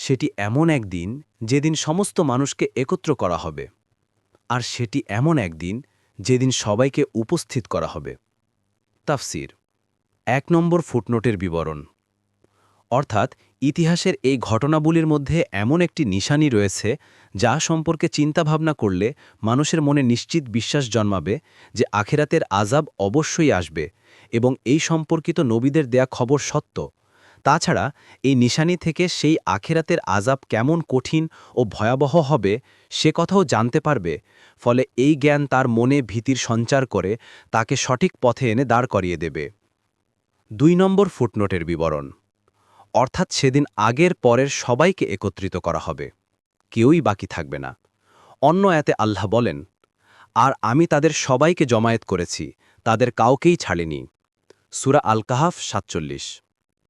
সেটি এমন একদিন যেদিন সমস্ত মানুষকে একত্র করা হবে, আর সেটি এমন একদিন যেদিন সবাইকে উপস্থিত করা হবে। তাফসির, এক নম্বর ফুটনোটের বিবরণ। অর্থাৎ ইতিহাসের এই ঘটনাবলীর মধ্যে এমন একটি নিশানি রয়েছে যা সম্পর্কে চিন্তাভাবনা করলে মানুষের মনে নিশ্চিত বিশ্বাস জন্মাবে যে আখেরাতের আজাব অবশ্যই আসবে এবং এই সম্পর্কিত নবীদের দেয়া খবর সত্য। তাছাড়া এই নিশানি থেকে সেই আখেরাতের আজাব কেমন কঠিন ও ভয়াবহ হবে সে কথাও জানতে পারবে, ফলে এই জ্ঞান তার মনে ভীতির সঞ্চার করে, তাকে সঠিক পথে এনে দাঁড় করিয়ে দেবে। দুই নম্বর ফুটনোটের বিবরণ। অর্থাৎ সেদিন আগের পরের সবাইকে একত্রিত করা হবে। কেউই বাকি থাকবে না। অন্য এতে আল্লাহ বলেন, আর আমি তাদের সবাইকে জমায়েত করেছি, তাদের কাউকেই ছাড়িনি। সুরা আল কাহাফ সাতচল্লিশ।